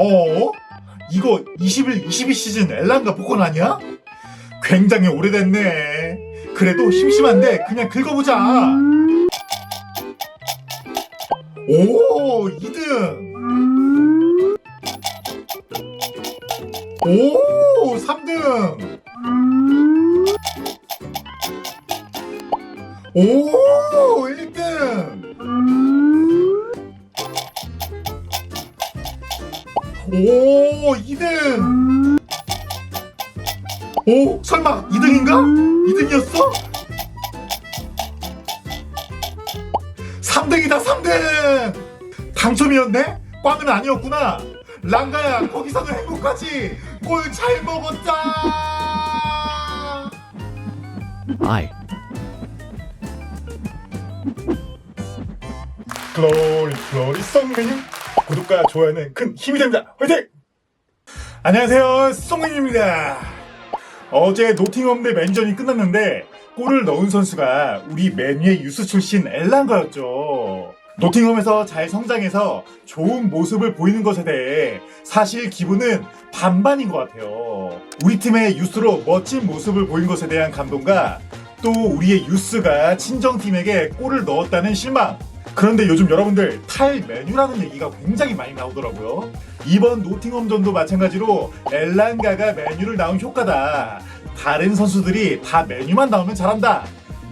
어? 이거 21, 22 시즌 엘란가 복권 아니야? 굉장히 오래됐네. 그래도 심심한데 그냥 긁어보자. 오, 2등. 오, 3등. 오, 오, 2등. 오, 설마 2등인가? 2등이었어? 3등이다, 3등! 당첨이었네? 꽝은 아니었구나. 랑가야, 거기서는 행복하지. 꼴 잘 먹었다. 아이 글로리 글로리 송맨님 구독과 좋아요는 큰 힘이 됩니다 화이팅! 안녕하세요 송맨입니다 어제 노팅엄 대 맨전이 끝났는데 골을 넣은 선수가 우리 맨유의 유스 출신 엘란가였죠 노팅엄에서 잘 성장해서 좋은 모습을 보이는 것에 대해 사실 기분은 반반인 것 같아요. 우리 팀의 유스로 멋진 모습을 보인 것에 대한 감동과 또 우리의 유스가 친정팀에게 골을 넣었다는 실망. 그런데 요즘 여러분들 탈 메뉴라는 얘기가 굉장히 많이 나오더라고요. 이번 노팅엄전도 마찬가지로 엘란가가 메뉴를 나온 효과다. 다른 선수들이 다 메뉴만 나오면 잘한다.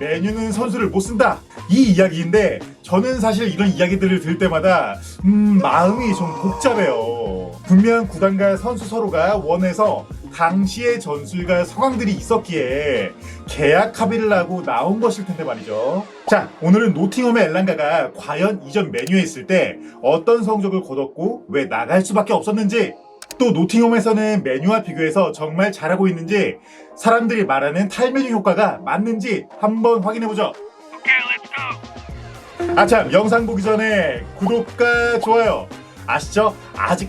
메뉴는 선수를 못 쓴다. 이 이야기인데 저는 사실 이런 이야기들을 들을 때마다 음, 마음이 좀 복잡해요. 분명 구단과 선수 서로가 원해서 당시의 전술과 상황들이 있었기에 계약 합의를 하고 나온 것일 텐데 말이죠. 자, 오늘은 노팅엄의 엘란가가 과연 이전 메뉴에 있을 때 어떤 성적을 거뒀고 왜 나갈 수밖에 없었는지 또 노팅엄에서는 메뉴와 비교해서 정말 잘하고 있는지 사람들이 말하는 탈메뉴 효과가 맞는지 한번 확인해보죠. 아참 영상 보기 전에 구독과 좋아요 아시죠? 아직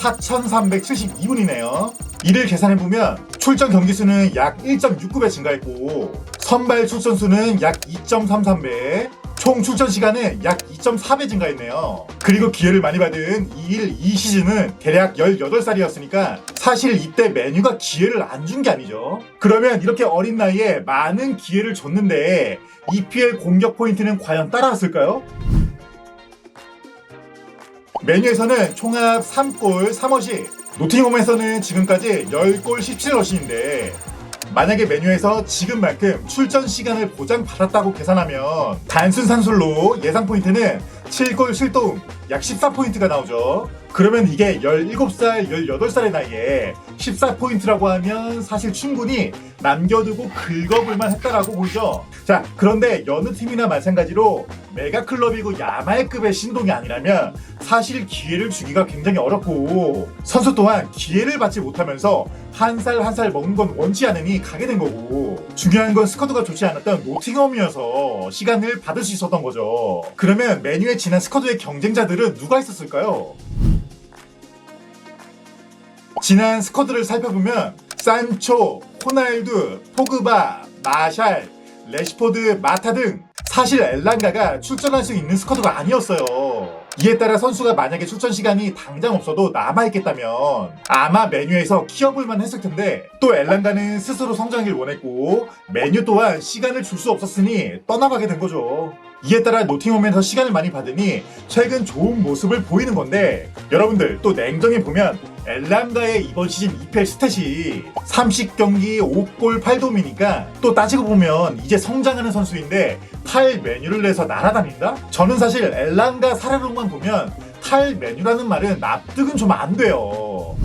4372분이네요. 이를 계산해보면 출전 경기수는 약 1.69배 증가했고, 선발 출전수는 약 2.33배, 총 출전 시간은 약 2.4배 증가했네요. 그리고 기회를 많이 받은 2일 2 시즌은 대략 18살이었으니까 사실 이때 메뉴가 기회를 안 준 게 아니죠. 그러면 이렇게 어린 나이에 많은 기회를 줬는데 EPL 공격 포인트는 과연 따라왔을까요? 메뉴에서는 총합 3골 3어시 노팅홈에서는 지금까지 10골 17어시인데 만약에 메뉴에서 지금만큼 출전 시간을 보장받았다고 계산하면 단순 산술로 예상 포인트는 7골 7도움 약 14포인트가 나오죠. 그러면 이게 17살, 18살의 나이에 14포인트라고 하면 사실 충분히 남겨두고 긁어볼만 했다라고 보이죠. 자, 그런데 여느 팀이나 마찬가지로 메가클럽이고 야말급의 신동이 아니라면 사실 기회를 주기가 굉장히 어렵고 선수 또한 기회를 받지 못하면서 한 살 한 살 먹는 건 원치 않으니 가게 된 거고 중요한 건 스쿼드가 좋지 않았던 노팅엄이어서 시간을 받을 수 있었던 거죠. 그러면 메뉴에 지난 스쿼드의 경쟁자들은 누가 있었을까요? 지난 스쿼드를 살펴보면 산초, 호날두, 포그바, 마샬, 레시포드, 마타 등 사실 엘란가가 출전할 수 있는 스쿼드가 아니었어요. 이에 따라 선수가 만약에 출전 시간이 당장 없어도 남아있겠다면 아마 메뉴에서 키워볼만 했을 텐데 또 엘란가는 스스로 성장하길 원했고 메뉴 또한 시간을 줄 수 없었으니 떠나가게 된 거죠. 이에 따라 노팅엄에서 시간을 많이 받으니 최근 좋은 모습을 보이는 건데 여러분들 또 냉정히 보면 엘란가의 이번 시즌 EPL 스탯이 30경기 5골 8도움이니까 또 따지고 보면 이제 성장하는 선수인데 탈 메뉴를 내서 날아다닌다? 저는 사실 엘란가 사례로만 보면 탈 메뉴라는 말은 납득은 좀 안 돼요.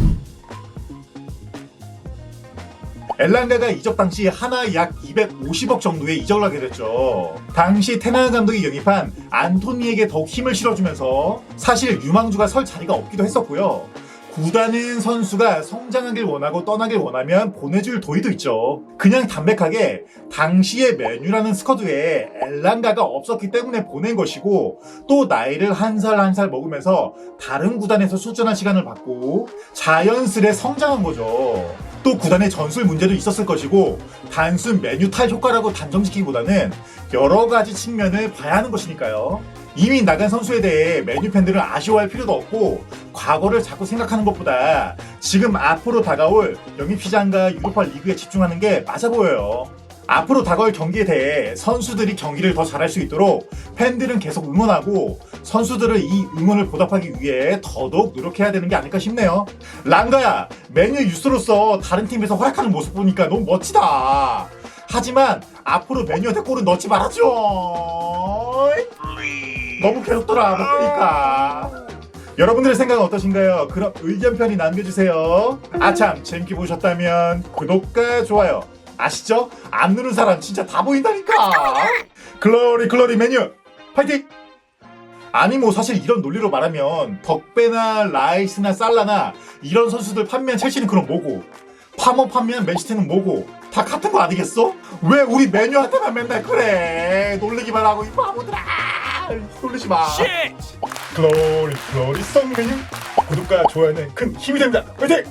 엘란가가 이적 당시 하나 약 250억 정도에 이적을 하게 됐죠. 당시 테나은 감독이 영입한 안토니에게 더욱 힘을 실어주면서 사실 유망주가 설 자리가 없기도 했었고요. 구단은 선수가 성장하길 원하고 떠나길 원하면 보내줄 도의도 있죠. 그냥 담백하게 당시의 메뉴라는 스쿼드에 엘란가가 없었기 때문에 보낸 것이고 또 나이를 한살 한살 먹으면서 다른 구단에서 수준한 시간을 받고 자연스레 성장한 거죠. 또 구단의 전술 문제도 있었을 것이고 단순 메뉴 탈 효과라고 단정짓기보다는 여러 가지 측면을 봐야 하는 것이니까요. 이미 나간 선수에 대해 메뉴 팬들은 아쉬워할 필요도 없고 과거를 자꾸 생각하는 것보다 지금 앞으로 다가올 영입 시장과 유로파 리그에 집중하는 게 맞아 보여요. 앞으로 다가올 경기에 대해 선수들이 경기를 더 잘할 수 있도록 팬들은 계속 응원하고 선수들은 이 응원을 보답하기 위해 더더욱 노력해야 되는 게 아닐까 싶네요. 랑가야, 메뉴 유스로서 다른 팀에서 활약하는 모습 보니까 너무 멋지다. 하지만 앞으로 메뉴한테 골은 넣지 말아줘. 너무 괴롭더라, 못 보니까. 여러분들의 생각은 어떠신가요? 그럼 의견 편이 남겨주세요. 아참, 재밌게 보셨다면 구독과 좋아요. 아시죠? 안 누른 사람 진짜 다 보인다니까. 글로리 글로리 메뉴 파이팅! 아니 뭐 사실 이런 논리로 말하면 덕배나 라이스나 살라나 이런 선수들 판매한 첼시는 그럼 뭐고 파머 판매한 맨시티는 뭐고 다 같은 거 아니겠어? 왜 우리 메뉴한테만 맨날 그래 놀리기만 하고 이 바보들아 놀리지 마 글로리 글로리 송 메뉴 구독과 좋아요는 큰 힘이 됩니다 화이팅!